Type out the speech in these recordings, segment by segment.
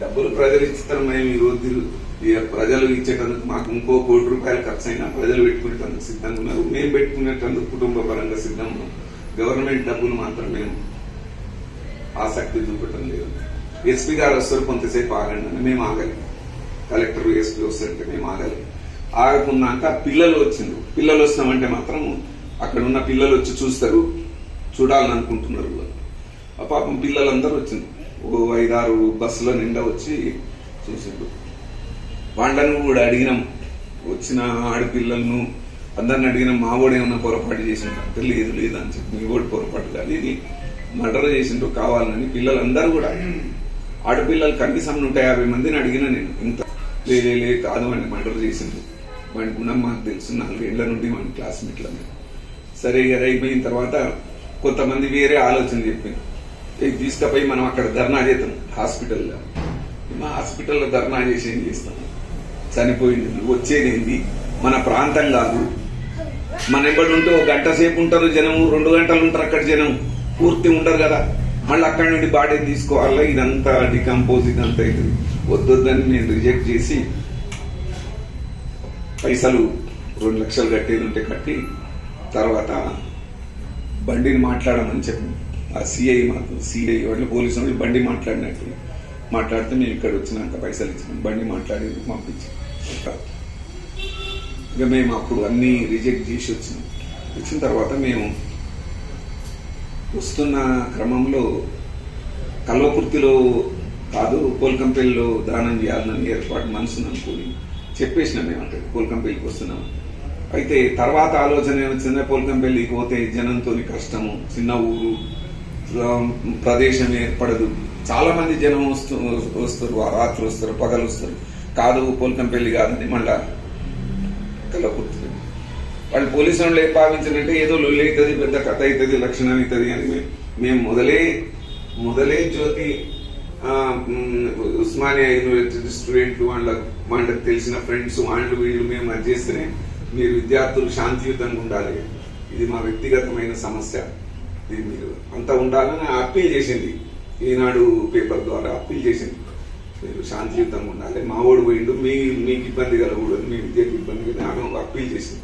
డబ్బులు ప్రజలు ఇచ్చుతారు మేము ఈ రోజు ఇక ప్రజలు ఇచ్చేటందుకు మాకు ఇంకో కోటి రూపాయలు ఖర్చు అయినా ప్రజలు పెట్టుకునేటందుకు సిద్ధంగా ఉన్నారు. మేము పెట్టుకునేటందుకు కుటుంబ పరంగా సిద్ధంగా ఉన్నాం. గవర్నమెంట్ డబ్బులు మాత్రం మేము ఆసక్తి చూపటం లేదు. ఎస్పీ గారు వస్తారు కొంతసేపు ఆగండి మేము ఆగలి. కలెక్టర్ ఎస్పీ వస్తారంటే మేము ఆగాలి. ఆగకున్నాక పిల్లలు వచ్చిండ్రు. పిల్లలు వస్తామంటే మాత్రం అక్కడ ఉన్న పిల్లలు వచ్చి చూస్తారు. చూడాలని అనుకుంటున్నారు ఆ పాపం పిల్లలందరూ వచ్చింది ఓ ఐదారు బస్సుల నిండా వచ్చి చూసిండ్రు వాళ్ళను కూడా అడిగినాం వచ్చిన ఆడపిల్లలను అందరిని అడిగిన మా వాడు ఏమన్నా పొరపాటు చేసిండ్రు లేదు లేదు అని చెప్పి మీ వాడు పొరపాటు కాదు ఇది మర్డర్ చేసిండ్రు కావాలని పిల్లలందరూ కూడా ఆడపిల్లలు కనీసం నూట యాభై మందిని అడిగిన నేను ఇంత లే కాదు అని మర్డర్ చేసిండ్రు వాడి గుణం మాకు తెలుసు నాలుగేళ్ళ నుండి మన క్లాస్మేట్లని సరే ఇక అయిపోయిన తర్వాత కొంతమంది వేరే ఆలోచన చెప్పింది తీసుకుపోయి మనం అక్కడ ధర్నా చేద్దాం హాస్పిటల్లో. మా హాస్పిటల్లో ధర్నా చేసి ఏం చేస్తాం? చనిపోయింది. వచ్చేదేంది మన ప్రాంతం కాదు. మన ఎప్పటి ఉంటే ఒక గంట సేపు ఉంటారు జనం రెండు గంటలు ఉంటారు అక్కడ జనం. పూర్తి ఉండరు కదా. మళ్ళీ అక్కడి నుండి బాడీని తీసుకోవాలా. ఇదంతా డికంపోజ్ ఇదంతా ఇది వద్దొద్దని నేను రిజెక్ట్ చేసి పైసలు రెండు లక్షలు కట్టేది ఉంటే కట్టి తర్వాత బండిని మాట్లాడమని చెప్పింది ఆ సిఐ మాకు సిఐ వాళ్ళు పోలీసు వాళ్ళు బండి మాట్లాడినట్టు. మాట్లాడితే మేము ఇక్కడ వచ్చినాక పైసలు ఇచ్చినాం. బండి మాట్లాడి పంపించి. ఇక మేము అప్పుడు అన్నీ రిజెక్ట్ చేసి వచ్చినాం. వచ్చిన తర్వాత మేము వస్తున్న క్రమంలో కల్వకుర్తిలో కాదు కోల్కంపల్లిలో దానం చేయాలని ఏర్పాటు మనసును అనుకుని చెప్పేసినాం మేము అక్కడ కోల్కంపల్లికి వస్తున్నాం. అయితే తర్వాత ఆలోచన ఏమొచ్చిందే పోల్కంపల్లికి పోతే జనంతో కష్టము. చిన్న ఊరు ప్రదేశం ఏర్పడదు చాలా మంది జనం వస్తూ వస్తారు రాత్రి వస్తారు పగలు వస్తారు. కాదు పోల్కంపల్లి కాదని మళ్ళా కలకుర్తి వాళ్ళు పోలీసు వాళ్ళు ఏ భావించారంటే ఏదో లొల్లి అవుతుంది పెద్ద కథ అవుతుంది లక్షణం అవుతుంది అని మేము- మొదలే మొదలే జ్యోతి ఉస్మానియా యూనివర్సిటీ స్టూడెంట్లు వాళ్ళ వాళ్ళకి తెలిసిన ఫ్రెండ్స్ వాళ్ళు వీళ్ళు మేము అది చేస్తేనే మీరు విద్యార్థులు శాంతియుతంగా ఉండాలి. ఇది మా వ్యక్తిగతమైన సమస్య. ఇది మీరు అంతా ఉండాలని అప్పీల్ చేసింది. ఈనాడు పేపర్ ద్వారా అప్పీల్ చేసింది. మీరు శాంతియుతంగా ఉండాలి. మా పోయిండు మీ మీకు ఇబ్బంది కలగకూడదు మీ విద్యకు ఇబ్బంది కదా ఆమె ఒక అప్పీల్ చేసింది.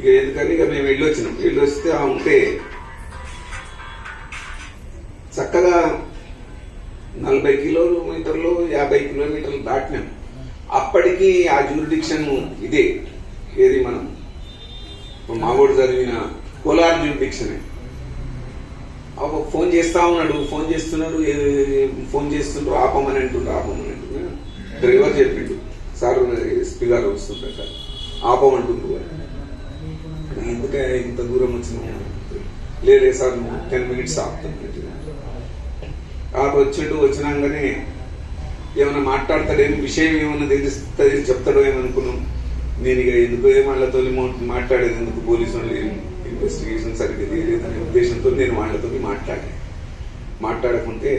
ఇక ఎందుకని ఇక మేము వెళ్ళి వచ్చినాం వెళ్ళి వస్తే ఆ ఉంటే చక్కగా నలభై కిలోమీటర్లు యాభై కిలోమీటర్లు దాటినాం. అప్పటికి ఆ జ్యూరిడిక్షన్ ఇదే. ఏది మనం? మావోడు చదివిన కోలార్ జ్యూరిడిక్షనే ఫోన్ చేస్తా ఉన్నాడు ఫోన్ చేస్తున్నాడు ఫోన్ చేస్తుండ్రు ఆపమని అంటుండ్రు ఆపమని అంటుండ్రు. డ్రైవర్ చెప్పిండు సార్ ఎస్పీ గారు వస్తుంటారు ఆపమంటుండ్రు ఎందుకే ఇంత దూరం వచ్చినా లేదే సార్ టెన్ మినిట్స్ ఆపుతుంది ఆప వచ్చిండు వచ్చినాకనే ఏమైనా మాట్లాడతాడేమి విషయం ఏమైనా తెలుస్తుంది చెప్తాడో ఏమనుకున్నాం. నేను ఇక ఎందుకు ఏ వాళ్ళతో మాట్లాడేది ఎందుకు? పోలీసు వాళ్ళు ఇన్వెస్టిగేషన్ సరిగ్గా తీయలేదనే ఉద్దేశంతో నేను వాళ్ళతో మాట్లాడాను. మాట్లాడకుంటే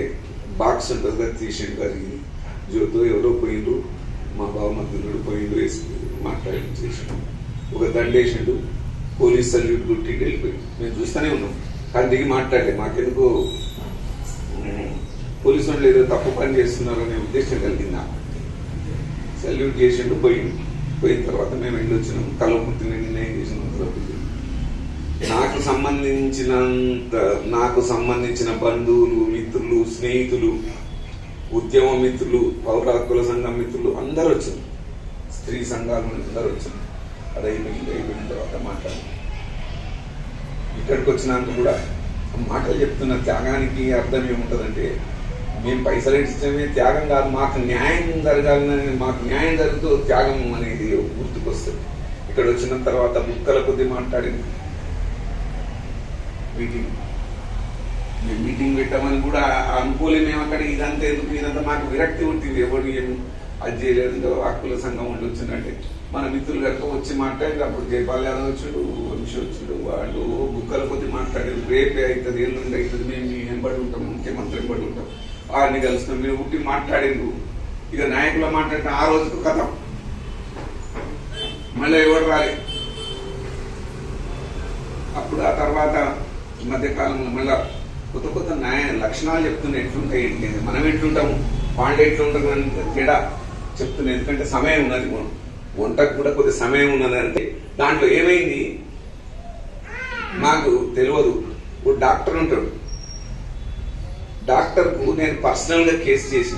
బాక్స్ ఉంటుంది కదా తీసిండు జరిగింది జ్యోతో ఎవరో పోయిండు మా బావ మధ్యలో పోయిండు వేసి మాట్లాడి చేసిండు ఒక దండేసిండు పోలీస్ సల్యూట్ గుట్టి వెళ్ళిపోయింది మేము చూస్తూనే ఉన్నాం. కానీ దిగి మాట్లాడలే. మాకెందుకు పోలీసు వాళ్ళు ఏదో తప్పు పని చేస్తున్నారు అనే ఉద్దేశం కలిగింది? నాకు సల్యూట్ చేసిండు పోయిండు. పోయిన తర్వాత మేము వెళ్ళి వచ్చినాం కలవకుంటున్న నిర్ణయం చేసిన. సంబంధించినంత నాకు సంబంధించిన బంధువులు మిత్రులు స్నేహితులు ఉద్యమ మిత్రులు పౌర హక్కుల సంఘం మిత్రులు అందరూ వచ్చారు. స్త్రీ సంఘాలు అందరూ వచ్చారు. అది అయిపోయింది అయిపోయిన తర్వాత మాట్లాడారు ఇక్కడికి వచ్చినాక కూడా మాటలు చెప్తున్న త్యాగానికి అర్థం ఏముంటుందంటే మేము పైసలు ఇచ్చమే త్యాగం కాదు మాకు న్యాయం జరగాలని మాకు న్యాయం జరుగుతూ త్యాగం అనేది గుర్తుకొస్తుంది. ఇక్కడ వచ్చిన తర్వాత బుక్కల కొద్ది మాట్లాడింది. మీటింగ్ మేము మీటింగ్ పెట్టామని కూడా అనుకోలే మేము అక్కడ ఇదంతా ఎందుకు? ఇదంతా మాకు విరక్తి ఉంటుంది ఎవరు ఏం అది చేయలేదు హక్కుల సంఘం ఉండి వచ్చిందంటే మన మిత్రులు కనుక వచ్చి మాట్లాడి అప్పుడు జయపాల్ యాదవ్ వచ్చాడు వంశీ వచ్చాడు వాళ్ళు బుక్కల కొద్ది మాట్లాడారు. రేపే అవుతుంది ఎల్లుండి అవుతుంది మేము మీ వెంబడి ఉంటాం ముఖ్యమంత్రి వెంబడి ఉంటాం. వారిని కలుస్తున్నాం. మీరు ఉట్టి మాట్లాడిండ్రు. ఇక నాయకులు మాట్లాడిన ఆ రోజుకు కథ. మళ్ళీ ఎవరు రాలే. అప్పుడు ఆ తర్వాత మధ్య కాలంలో మళ్ళా కొత్త కొత్త న్యాయ లక్షణాలు చెప్తున్న ఎట్లుంటాయి ఏంటి? మనం ఎట్లుంటాము? వాళ్ళు ఎట్లుంటారు అని తేడా చెప్తున్నా ఎందుకంటే సమయం ఉన్నది మనం. వంటకు కూడా కొద్ది సమయం ఉన్నది అంటే దాంట్లో ఏమైంది? నాకు తెలియదు. ఓ డాక్టర్ ఉంటాడు. డాక్టర్కు నేను పర్సనల్గా కేసు చేసిన.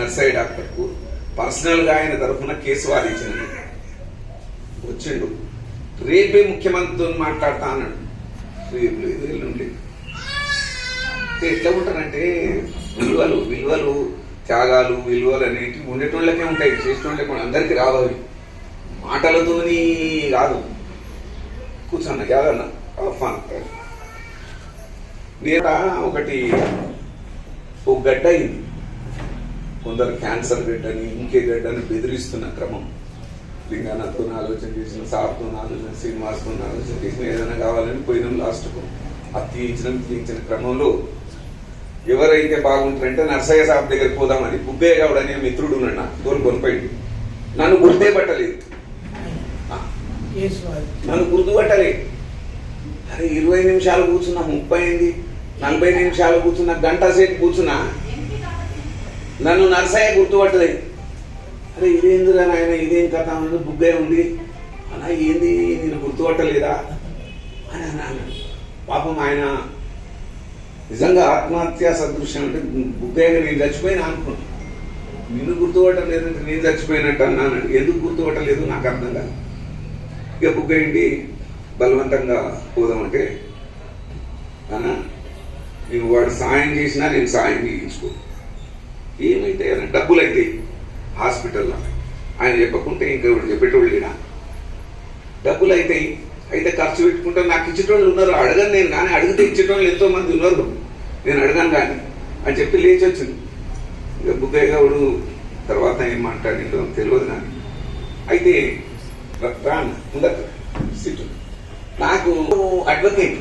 నర్సరీ డాక్టర్కు పర్సనల్గా ఆయన తరఫున కేసు వాదించిన. వచ్చిండు. రేపే ముఖ్యమంత్రితో మాట్లాడతా అన్నాడు. వీళ్ళు వీళ్ళు ఎల్లుండి ఎట్లా ఉంటారంటే విలువలు విలువలు త్యాగాలు విలువలు అనేవి ఉండేటోళ్ళకే ఉంటాయి చేసేటోళ్ళకి కూడా అందరికీ రావు మాటలతోని కాదు. కూర్చున్నా కాదన్న ఫాన్ నేత ఒకటి ఒక గడ్డ అయింది. కొందరు క్యాన్సర్ గడ్డని ఇంకే గడ్డని బెదిరిస్తున్న క్రమం. లింగానాథ్తో ఆలోచన చేసిన సార్తో ఆలోచన శ్రీనివాస్తో ఆలోచన చేసిన ఏదైనా కావాలని పోయినాం లాస్ట్కు. అది తీయించడం తీయించిన క్రమంలో ఎవరైతే బాగుంటారంటే నర్సయ్య సాబ్ దగ్గరికి పోదామని బుబ్బే గౌడ్ అనే మిత్రుడు నన్న దూరం కొనిపోయింది నన్ను గుర్తే పట్టలేదు. నన్ను గుర్తు వాది నన్ను గుర్తుపట్టలేదు అరే ఇరవై నిమిషాలు కూర్చున్నా ముప్పై అయింది నలభై నిమిషాలు కూర్చున్నా గంట సేపు కూర్చున్నా. నన్ను నర్సయ్య గుర్తుపట్టలేదు అరే ఇదేందిరా నాయన ఇదేం కథ? అన్నది బుగ్గే ఉంది. అలా ఏంది? నేను గుర్తుపట్టలేదా? అని అన్నాను పాపం ఆయన నిజంగా ఆత్మహత్య సదృశ్యం అంటే బుగ్గయ్య నేను చచ్చిపోయినా అనుకున్నాను. నిన్ను గుర్తుపట్టలేదంటే నేను చచ్చిపోయినట్టు అన్నాను. ఎందుకు గుర్తుపట్టలేదు? నాకు అర్థం కాదు. ఇక బుగ్గయ్యండి బలవంతంగా పోదామంటే అన్నా నేను వాడు సాయం చేసినా నేను సాయం చేయించుకో. ఏమైతే డబ్బులు అయితే హాస్పిటల్లో ఆయన చెప్పకుంటే ఇంకెవడు చెప్పేటోళ్ళు లేడా డబ్బులు అయితే అయితే ఖర్చు పెట్టుకుంటే నాకు ఇచ్చేటోళ్ళు ఉన్నారు. అడగను నేను కానీ అడిగితే ఇచ్చేటోళ్ళు ఎంతో మంది ఉన్నారు. నేను అడగాను కానీ అని చెప్పి లేచి వచ్చింది ఇక బుగ్గయ్య గౌడు తర్వాత ఏం మాట్లాడిందో తెలియదు నాకు. అయితే రా- రాను సీటు. నాకు అడ్వకేట్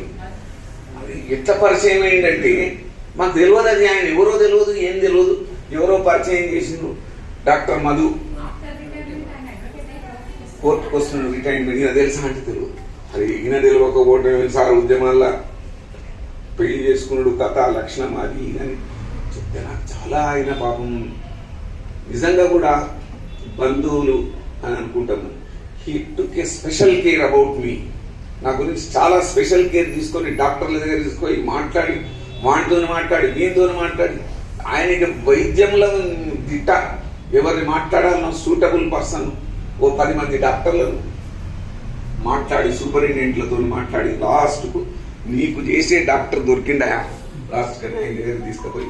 అది ఎట్లా పరిచయం అయిందంటే మాకు తెలియదు అది ఆయన. ఎవరో తెలియదు ఏం తెలియదు. ఎవరో పరిచయం చేసిండ్రు. డాక్టర్ మధు. కోర్టుకు వస్తున్నాడు రిటైర్మెంట్ ఈయన తెలుసా అంటే తెలుగు అది ఈయన తెలియకపోవడం సార్ ఉద్యమాల్లో పెళ్ళి చేసుకున్నాడు కథ లక్షణం అది అని చెప్తే నాకు చాలా ఆయన పాపం. నిజంగా కూడా బంధువులు అని అనుకుంటాము he took a special care about me నా గురించి చాలా స్పెషల్ కేర్ తీసుకొని డాక్టర్ల దగ్గర తీసుకొని మాట్లాడి వాటితో మాట్లాడి వీటితో మాట్లాడి ఆయన వైద్యంలో దిట్ట. ఎవరిని మాట్లాడాలన్న సూటబుల్ పర్సన్ ఓ పది మంది డాక్టర్లను మాట్లాడి సూపరింటెండెంట్లతో మాట్లాడి లాస్ట్కు నీకు చేసే డాక్టర్ దొరికిండా? లాస్ట్గా ఆయన దగ్గర తీసుకుపోయి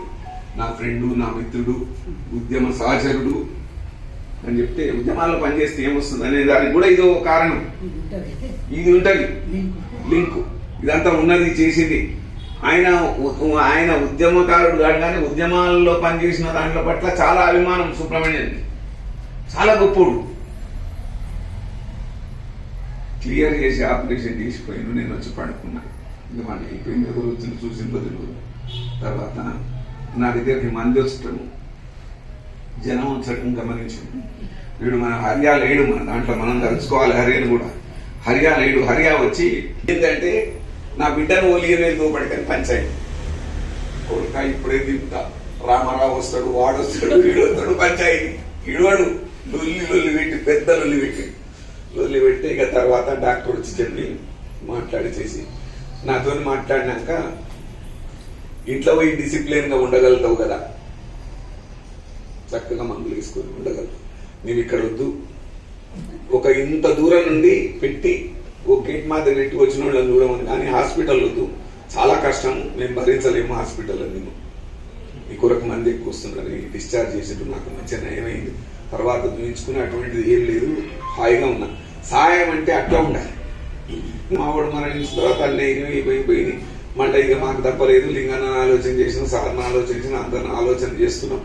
నా ఫ్రెండు నా మిత్రుడు ఉద్యమ సహచరుడు అని చెప్తే ఉద్యమాల్లో పనిచేస్తే ఏమొస్తుంది అనే దానికి కూడా ఇదో కారణం. ఉంటుంది ఇది ఉంటది. లింక్. ఇదంతా ఉన్నది చేసింది. ఆయన ఆయన ఉద్యమకారుడు కాడు కానీ ఉద్యమాల్లో పనిచేసిన దాంట్లో పట్ల చాలా అభిమానం సుబ్రహ్మణ్యం. చాలా గొప్పడు. క్లియర్ చేసి ఆపరేషన్ చేసిపోయాను నేను వచ్చి పడుకున్నాను ఇంకా మన అయిపోయింది ఎవరు వచ్చింది చూసిన బదులు. తర్వాత నా దగ్గరికి మంది వచ్చటము జనం వచ్చటం గమనించడం. వీడు మన హర్యా లేడు మన దాంట్లో మనం తలుచుకోవాలి హరియాని కూడా. హరియా లేడు హర్యా వచ్చి ఏంటంటే నా బిడ్డను ఒలిగిన దూపడికని పంచాయతీ కొడుక ఇప్పుడే దింపుతా రామారావు వస్తాడు వాడు వస్తాడు వీడు వస్తాడు పంచాయతీ ఇడవాడు లొల్లి లొల్లి పెట్టి పెద్ద లొల్లి పెట్టి. లొల్లి పెట్టి ఇక తర్వాత డాక్టర్ వచ్చి చెప్పి మాట్లాడి చేసి. నాతో మాట్లాడినాక ఇంట్లో పోయి డిసిప్లిన్గా ఉండగలుగుతావు కదా. చక్కగా మందులు వేసుకొని ఉండగలుగుతావు. నేను ఇక్కడ వద్దు. ఒక ఇంత దూరం నుండి పెట్టి ఓ గేట్ మాదిరి పెట్టి వచ్చిన వాళ్ళని చూడమని. కానీ హాస్పిటల్ వద్దు. చాలా కష్టం. మేము భరించలేము హాస్పిటల్ నేను ఈ కొరకు మంది ఎక్కువ వస్తున్నారు డిశ్చార్జ్ చేసేట్టు నాకు మంచిగా నయమైంది. తర్వాత దూయించుకుని అటువంటిది ఏం లేదు. హాయిగా ఉన్నా. సాయం అంటే అట్లా ఉండాలి. మావాడు మరణించిన తర్వాత అన్నీ అయినవి పోయి పోయినాయి మళ్ళీ ఇక మాకు తప్పలేదు. లింగాన్ని ఆలోచన చేసిన సార్ని ఆలోచించిన అందరిని ఆలోచన చేస్తున్నాం.